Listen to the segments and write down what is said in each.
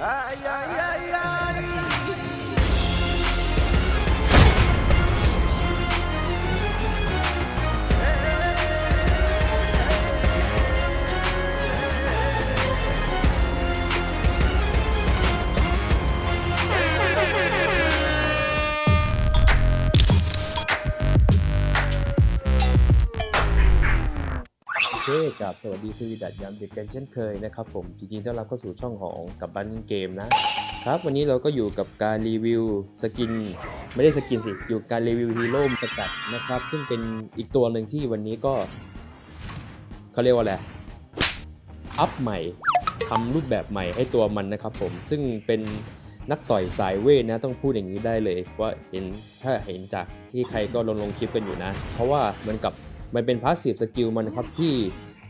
Ai, ai, ai. เคกับสวัสดีสวีดัตยามดึกกันเช่นเคยนะครับผมจริงๆต้อนรับเข้าสู่ช่องของกับบันเกมนะครับ วันนี้เราก็อยู่กับการรีวิวสกิน ไม่ได้สกินสิ อยู่การรีวิวฮีโร่สกัดนะครับ ซึ่งเป็นอีกตัวหนึ่งที่วันนี้ก็เขาเรียกว่าอะไรอัพใหม่ทำรูปแบบใหม่ให้ตัวมันนะครับผมซึ่งเป็นนักต่อยสายเวทนะต้องพูดอย่างนี้ได้เลยว่าเห็นถ้าเห็นจากที่ใครก็ลงลงคลิปกันอยู่นะ เพราะว่ามันกับมันเป็นพาสซีฟสกิลมันครับที่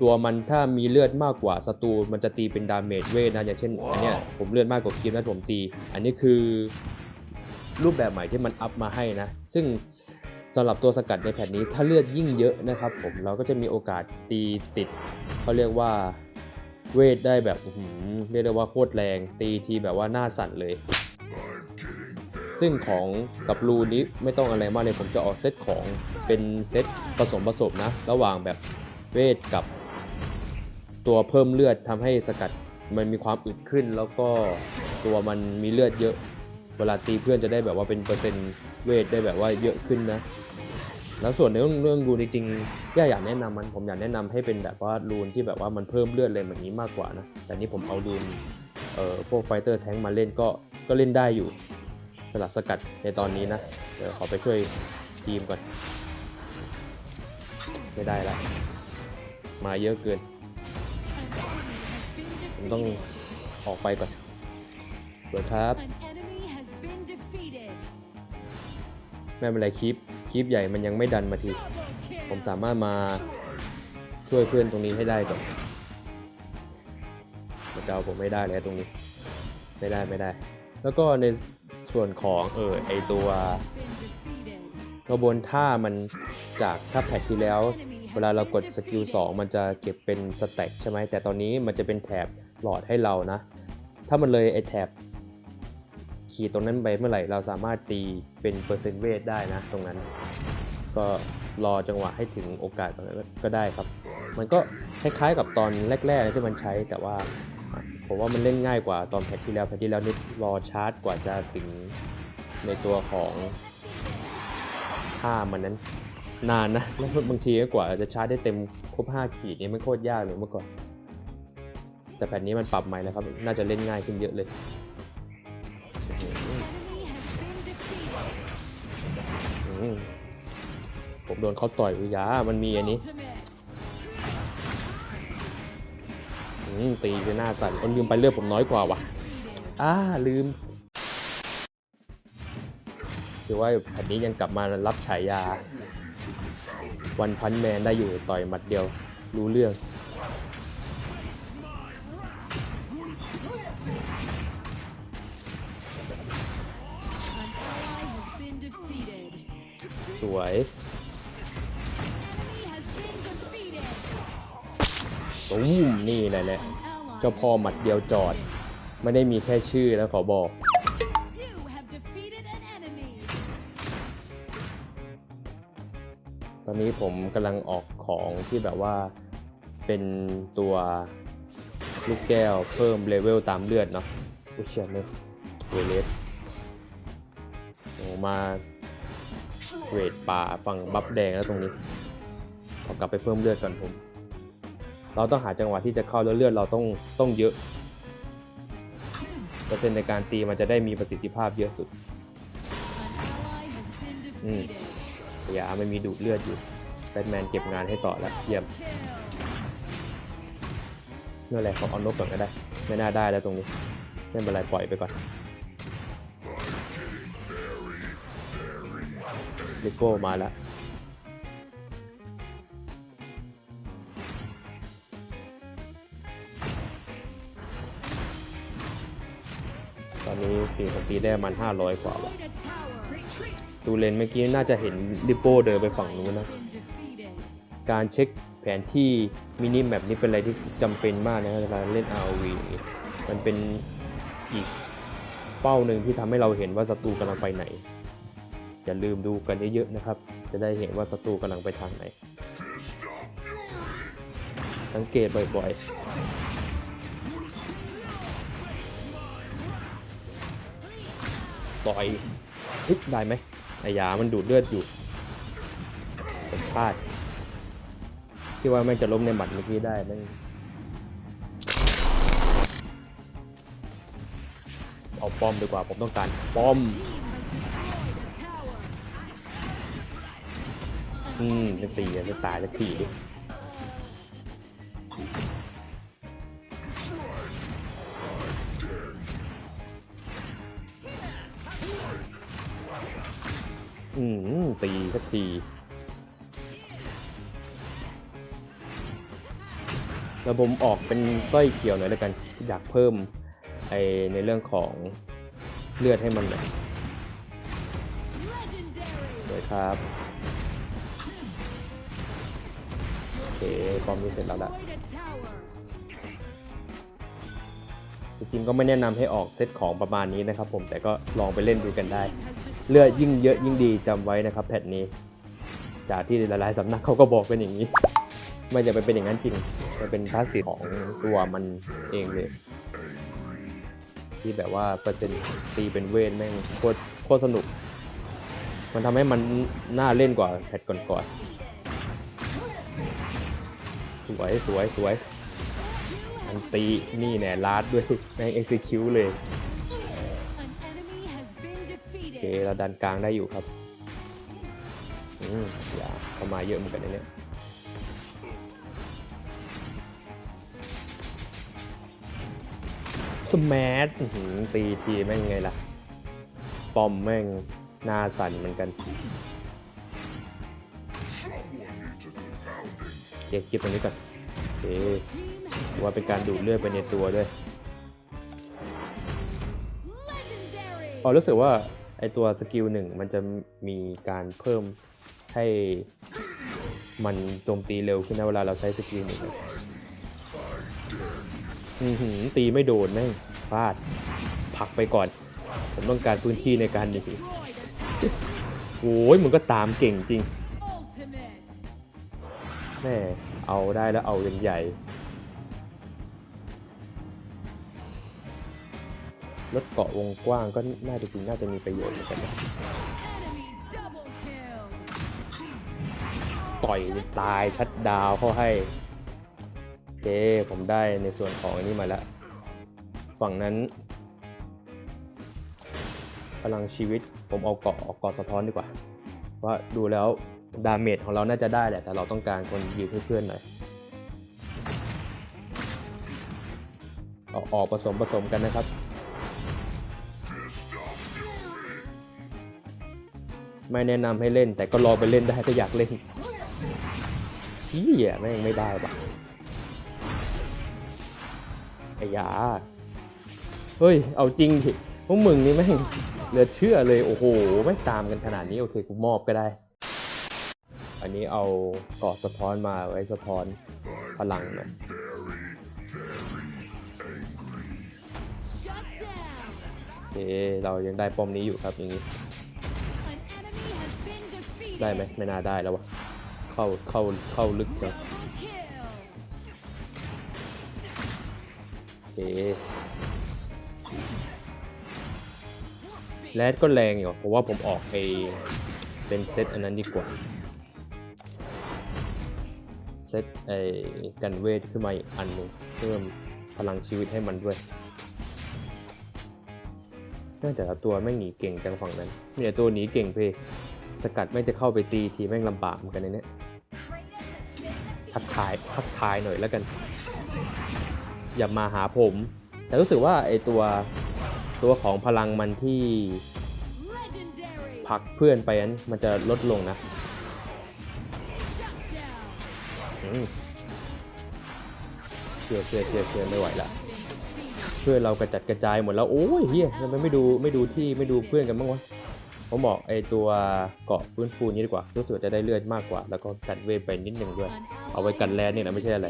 ตัวมันถ้ามีเลือดมากกว่าศัตรูมันจะตีเป็นดาเมจเวทนะอย่างเช่นอันเนี้ยผมเลือดมากกว่าคีมนะผมตี อันนี้คือรูปแบบใหม่ที่มันอัพมาให้นะ ซึ่งสำหรับตัวสกัดในแผ่นนี้ถ้าเลือดยิ่งเยอะนะครับ ผมเราก็จะมีโอกาสตีติดเขาเรียกว่าเวทได้แบบอื้อหือเรียกได้ว่าโคตรแรงตีทีแบบว่าหน้าสั่นเลย ซึ่งของกับรูนี้ไม่ต้องอะไรมากเลยผมจะออกเซตของเป็นเซตผสมผสมนะ ระหว่างแบบเวทกับ ตัวเพิ่มเลือดทำให้สกัดมันมีความอึดขึ้น แล้วก็ตัวมันมีเลือดเยอะ เวลาตีเพื่อนจะได้แบบว่าเป็นเปอร์เซ็นต์เวทได้แบบว่าเยอะขึ้นนะ แล้วส่วนในเรื่องเรื่องรูนจริงๆที่อยากแนะนำมันผมอยากแนะนำให้เป็นแบบว่ารูนที่แบบว่ามันเพิ่มเลือดอะไรแบบนี้มากกว่านะ แต่นี่ผมเอารูนเอ่อพวกไฟเตอร์แท้งมาเล่นก็ก็เล่นได้อยู่สลับสกัดในตอนนี้นะเดี๋ยวขอไปช่วยทีมก่อน ไม่ได้ละมาเยอะเกิน ผมต้องออกไปก่อนเปิดครับ An enemy has been defeated. ไม่เป็นไรคลิป คลิปใหญ่มันยังไม่ดันมาที Double kill. ผมสามารถมาช่วยเพื่อนตรงนี้ให้ได้ก่อนมาเจ้าผมไม่ได้แล้วตรงนี้ ไม่ได้ไม่ได้ แล้วก็ในส่วนของเออไอตัว Been defeated. กระบวนท่ามันจากถ้าแพทที่แล้ว เวลาเรากดสกิล2มันจะเก็บเป็นสแต็กใช่ไหมแต่ตอนนี้มันจะเป็นแถบ หลอดให้เรานะ ถ้ามันเลยไอแถบขีดตรงนั้นไปเมื่อไหร่เราสามารถตีเป็นเปอร์เซนต์เวทได้นะ ตรงนั้น ก็รอจังหวะให้ถึงโอกาสตรงนั้นก็ได้ครับ มันก็คล้ายๆกับตอนแรกๆที่มันใช้แต่ว่าผมว่ามันเล่นง่ายกว่าตอนแพทที่แล้วแพทที่แล้วนี่รอชาร์จกว่าจะถึงในตัวของท่ามันนั้นนานนะแล้วบางทีก็กว่าจะชาร์จได้เต็มครบ5ขีดนี่มันโคตรยากเลยเมื่อก่อน แต่แผ่นนี้มันปรับใหม่แล้วครับ น่าจะเล่นง่ายขึ้นเยอะเลย ผมโดนเขาต่อยวิยา มันมีอันนี้ตีไปหน้าสั่นลืมไปเลือดผมน้อยกว่าว่ะอ่าลืมถือว่าแผ่นนี้ยังกลับมารับฉายา วันพันแมนได้อยู่ต่อยหมัดเดียวรู้เรื่อง สวยตุ้มนี่แหละแหละเจ้าพ่อหมัดเดียวจอด ไม่ได้มีแค่ชื่อแล้วขอบอกตอนนี้ผมกำลังออกของที่แบบว่าเป็นตัวลูกแก้วเพิ่มเลเวลตามเลือดเนาะอุยเชียเลยเวเลสโอ้มา เวทป่าฝั่งบัฟแดงแล้วตรงนี้ขอกลับไปเพิ่มเลือดก่อนผม เราต้องหาจังหวะที่จะเข้าแล้วเลือดเราต้องต้องเยอะเปอร์เซ็นต์ในการตีมันจะได้มีประสิทธิภาพเยอะสุด An ally has been Mm. defeated. อย่าไม่มีดูดเลือดอยู่แบทแมนเก็บงานให้ต่อแล้วเยี่ยมเมื่อไรขอเอานกก่อนก็ได้ ไม่น่าได้แล้วตรงนี้ไม่เป็นไรปล่อยไปก่อน ลิโก้มาแล้วตอนนี้ตีผมตีได้ประมัน500กว่าว่ะดูเลนเมื่อกี้น่าจะเห็นลิโป้เดินไปฝั่งนู้นนะ การเช็คแผนที่มินิแมปนี้เป็นอะไรที่จำเป็นมากนะเวลาเล่น ROV อย่างงี้มันเป็นอีกเป้าหนึ่งที่ทำให้เราเห็นว่าศัตรูกำลังไปไหน อย่าลืมดูกันเยอะๆนะครับ จะได้เห็นว่าศัตรูกำลังไปทางไหน สังเกตบ่อยๆต่อยฮึบได้ไหมไอ้ยามันดูดเลือดอยู่ผมพลาดที่ว่าแม่งจะล้มในหมัดเมื่อกี้ได้แม่งเอาป้อมดีกว่าผมต้องการป้อม อืมจะตีจะตายจะทีดิอืมตีสักทีแล้วผมออกเป็นสร้อยเขียวหน่อยแล้วกันอยากเพิ่มไอในเรื่องของเลือดให้มันหน่อย Legendary. เลยครับ เคปอมนี้เสร็จแล้วละ Destroyed a tower. จริงๆก็ไม่แนะนำให้ออกเซตของประมาณนี้นะครับผมแต่ก็ลองไปเล่นดูกันได้ Team has destroyed เลือดยิ่งเยอะยิ่งดีจำไว้นะครับแพทนี้ จากที่หลายๆสำนักเขาก็บอกเป็นอย่างนี้ ไม่จะไปเป็นอย่างนั้นจริงมันเป็นคลาสสิกของตัวมันเองเลย ที่แบบว่าเปอร์เซ็นต์ตีเป็นเวทแม่งโคตรโคตรสนุก มันทำให้มันน่าเล่นกว่าแพทก่อนๆ สวยสวยสวยอันตีนี่แน่ลาดด้วยแม่งเอ็กซิคิวเลยโอเคเราดันกลางได้อยู่ครับอืมอย่าเข้ามาเยอะเหมือนกันเนี่ยสมาร์ทตีทีแม่งไงล่ะ ปอมแม่งหน้าสั่นเหมือนกัน เคลียร์คลิปตรงนี้ก่อนโอเค Team ว่าเป็นการดูดเลือดไปในตัวด้วย legendary. พอรู้สึกว่าไอตัวสกิลหนึ่งมันจะมีการเพิ่มให้มันโจมตีเร็วขึ้นนะเวลาเราใช้สกิลหนึ่งตีไม่โดนแม่งพลาดผลักไปก่อน ผมต้องการพื้นที่ในการหนีโอ้ยมึงก็ตามเก่งจริง Ultimate. แม่เอาได้แล้วเอาใหญ่ รถเกาะวงกว้างก็น่าจะจริงน่าจะมีประโยชน์เหมือนกันนะต่อยตายชัดดาวเข้าให้โอเคผมได้ในส่วนของอันนี้มาแล้ว ฝั่งนั้นพลังชีวิตผมเอาเกาะเอาเกาะสะท้อนดีกว่า ว่าดูแล้ว ดาเมจของเราน่าจะได้แหละ แต่เราต้องการคนยืนให้เพื่อนหน่อยเอาออกผสมผสมกันนะครับ ไม่แนะนำให้เล่น แต่ก็รอไปเล่นได้ถ้าอยากเล่นเฮียแม่งไม่ได้ปะไอ้ยา เฮ้ย เอาจริงดิพวกมึงนี่แม่งเหลือเชื่อเลย โอ้โห ไม่ตามกันขนาดนี้ โอเค กูมอบก็ได้ อันนี้เอาเกาะสะท้อนมาไว้สะท้อนพลังน่ย Shut down. โอเคเรายังได้ป้อมนี้อยู่ครับอย่างนี้ ได้ไหมไม่น่าได้แล้ววะเข้าเข้าเข้าลึกจัง Double kill. โอเคแรดก็แรงอยู่เพราะว่าผมออกไอเป็นเซตอันนั้นดีกว่า เซตไอ้กันเวทขึ้นมาอีกอันหนึงเพิ่มพลังชีวิตให้มันด้วยเนื่องจากตัวแม่งหนีเก่งจังฝั่งนั้นมีแต่ตัวหนีเก่งเพสกัดแม่งจะเข้าไปตีทีแม่งลำบากเหมือนกันในเนี้ยทักทายทักทายหน่อยแล้วกัน อย่ามาหาผม แต่รู้สึกว่าไอตัวตัวของพลังมันที่ Legendary. ผลักเพื่อนไปนั้นมันจะลดลงนะ เชื่อเชื่อเชื่อเชื่อไม่ไหวละเพื่อนเรากระจัดกระจายหมดแล้วโอ้ยเฮียทำไมไม่ดูไม่ดูที่ไม่ดูเพื่อนกันบ้างวะผมบอกไอตัวเกาะฟื้นฟูนี้ดีกว่ารู้สึกจะได้เลือดมากกว่า แล้วก็กันเวไปนิดหนึ่งด้วย เอาไว้กันแลนเนี่ยนะไม่ใช่อะไร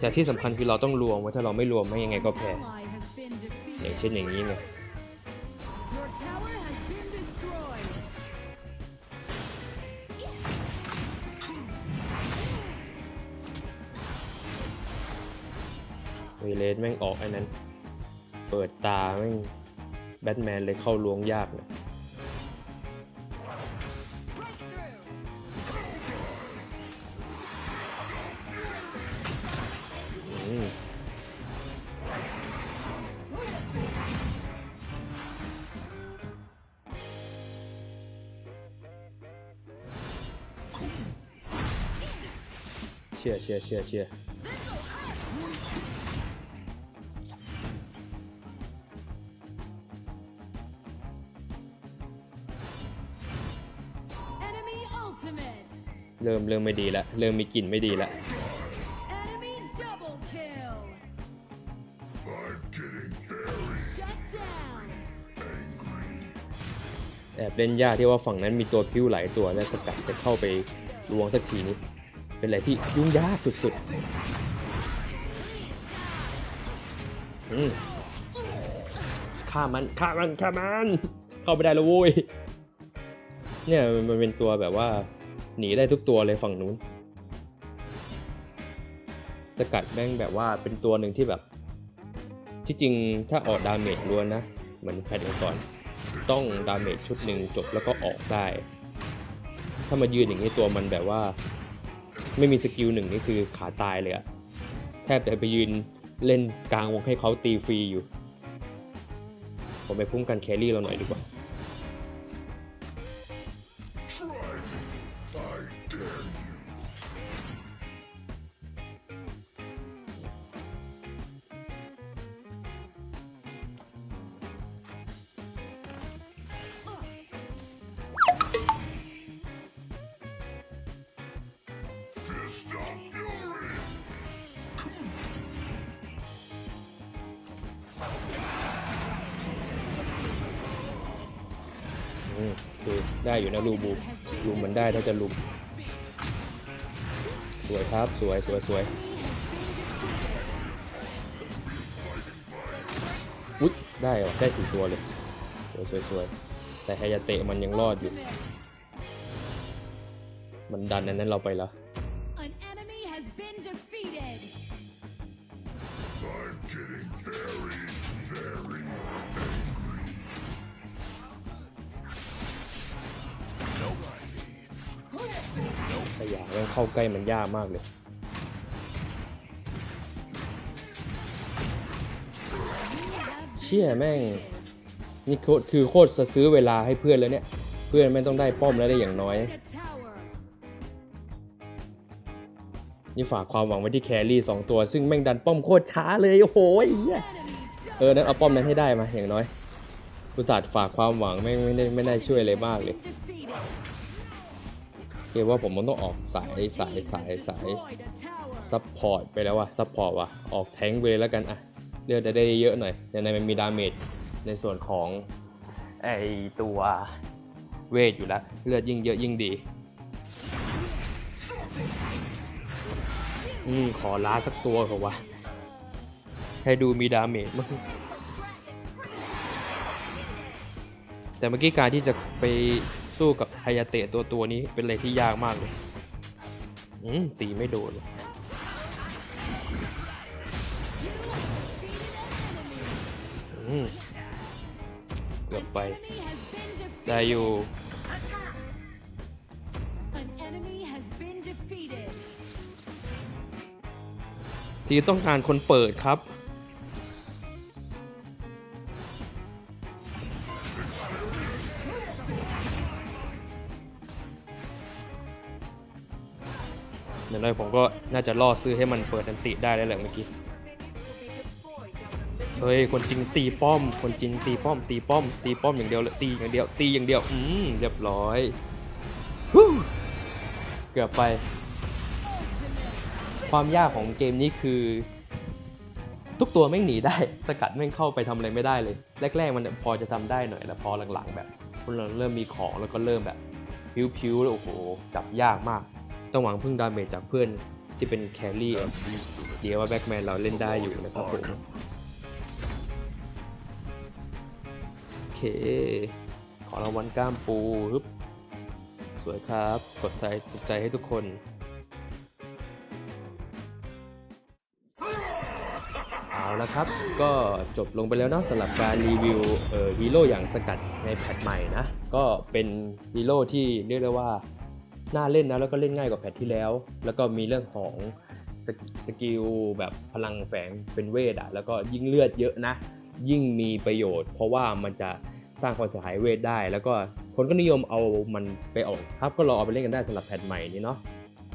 แต่ที่สำคัญคือเราต้องรวมไว้ถ้าเราไม่รวมไม่ยังไงก็แพ้อย่างเช่นอย่างนี้ไง วเลสแม่งออกไอ้นั้น เปิดตาแม่งแบทแมนเลยเข้าลวงยากเลย Breakthrough. อืมเชื่อเชื่อเชื่อเชื่อ ริ่มเริ่มไม่ดีแล้วเริ่มมีกลิ่นไม่ดีแล้ว Enemy double kill. Shut down. แอบเล่นยากที่ว่าฝั่งนั้นมีตัวพิ้วหลายตัวและสกัดจะเข้าไปลวงสักทีนี้ เป็นอะไรที่ยุ่งยากสุดๆอืมฆ่ามันฆ่ามันฆ่ามัน เข้าไปได้แล้วโว้ยเนี่ยมันมันเป็นตัวแบบว่า หนีได้ทุกตัวเลยฝั่งนู้น สกัดแม่งแบบว่าเป็นตัวหนึ่งที่แบบ ที่จริงถ้าออกดาเมจล้วนนะเหมือนแพทก่อน ต้องดาเมจชุดหนึ่งจบแล้วก็ออกได้ ถ้ามายืนอย่างนี้ตัวมันแบบว่า ไม่มีสกิลหนึ่งนี่คือขาตายเลยอะแทบจะไปยืนเล่นกลางวงให้เขาตีฟรีอยู่ ผมไปพุ่งกันแครี่เราหน่อยดีกว่า อืมคือได้อยู่นะลูบูลุมมันได้ถ้าจะลุม สวยครับ สวยสวยสวยอุ๊ยได้เหรอได้สี่ตัวเลย สวยสวยสวยแต่ไฮยาเตะมันยังรอดอยู่ มันดันอันนั้นเราไปแล้ว แต่อย่างเข้าใกล้มันยากมากเลย เชี่ยแม่ง นี่โคตรคือโคตรจะซื้อเวลาให้เพื่อนแล้วเนี่ย เพื่อนไม่ต้องได้ป้อมแล้วได้อย่างน้อย นี่ฝากความหวังไว้ที่แครี่สองตัว ซึ่งแม่งดันป้อมโคตรช้าเลย โอ้โหไอ้เออ นั้นเอาป้อมนั้นให้ได้มาอย่างน้อยอุตส่าห์ฝากความหวังไม่ไม่ได้ไม่ได้ช่วยอะไรมากเลย เรียกว่าผมมันต้องออกสายสายสายสายซัพพอร์ตไปแล้วว่ะซัพพอร์ตว่ะออกแทงค์ไปเลยแล้วกันอะเลือดจะได้เยอะหน่อยในในมันมีดาเมจในส่วนของไอตัวเวทอยู่แล้วเลือดยิ่งเยอะยิ่งดีอืมขอล้าสักตัวเถอะวะให้ดูมีดาเมจมั้งแต่เมื่อกี้การที่จะไป สู้กับไฮยาเตะตัวตัวนี้เป็นอะไรที่ยากมากเลย อืมตีไม่โดนเลยอืมเกือบไปได้อยู่ทีต้องการคนเปิดครับ น้อยผมก็น่าจะล่อซื้อให้มันเปิดอันติได้แล้วแหละเมื่อกี้เฮ้ยคนจริงตีป้อม คนจริงตีป้อมตีป้อมตีป้อมอย่างเดียวเลยตีอย่างเดียวตีอย่างเดียวอืมเรียบร้อยเกือบไป ความยากของเกมนี้คือ ทุกตัวแม่หนีได้ สกัดแม่เข้าไปทำอะไรไม่ได้เลย แรก ๆ มันพอจะทำได้หน่อยแต่พอหลังๆ แบบคนเราเริ่มมีของแล้วก็เริ่มแบบพิ้วๆแล้วโอ้โหจับยากมาก ต้องหวังพึ่งดาเมจจากเพื่อนที่เป็นแครี่เดี๋ยวว่าแบ็กแมนเราเล่นได้อยู่นะครับผมเค ขอรางวัลก้ามปูฮึบสวยครับ กดใจถูกใจให้ทุกคนเอาละครับ ก็จบลงไปแล้วเนาะสำหรับการรีวิวเอ่อฮีโร่อย่างสกัดในแพทใหม่นะ ก็เป็นฮีโร่ที่เรียกได้ว่า น่าเล่นนะแล้วก็เล่นง่ายกว่าแพทที่แล้ว แล้วก็มีเรื่องของสกสกิลแบบพลังแฝงเป็นเวทอะแล้วก็ยิ่งเลือดเยอะนะ ยิ่งมีประโยชน์ เพราะว่ามันจะสร้างความเสียหายเวทได้ แล้วก็คนก็นิยมเอามันไปออกครับก็รอเอาไปเล่นกันได้สำหรับแพทใหม่นี้เนาะ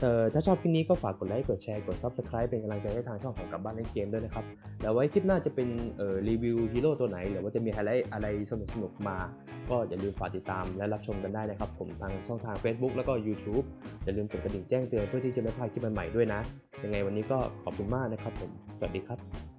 เอ่อถ้าชอบคลิปนี้ก็ฝากกดไลค์ กดแชร์ กด Subscribe เป็นกำลังใจให้ทางช่องของกลับบ้านเล่นเกมด้วยนะครับ แล้วไว้คลิปหน้าจะเป็นเอ่อรีวิวฮีโร่ตัวไหน หรือว่าจะมีไฮไลท์อะไรสนุกๆมา ก็อย่าลืมฝากติดตามและรับชมกันได้นะครับ ผมทางช่องทาง Facebook แล้วก็ YouTube อย่าลืมกดกระดิ่งแจ้งเตือนเพื่อที่จะไม่พลาดคลิปใหม่ๆด้วยนะ ยังไงวันนี้ก็ขอบคุณมากนะครับผม สวัสดีครับ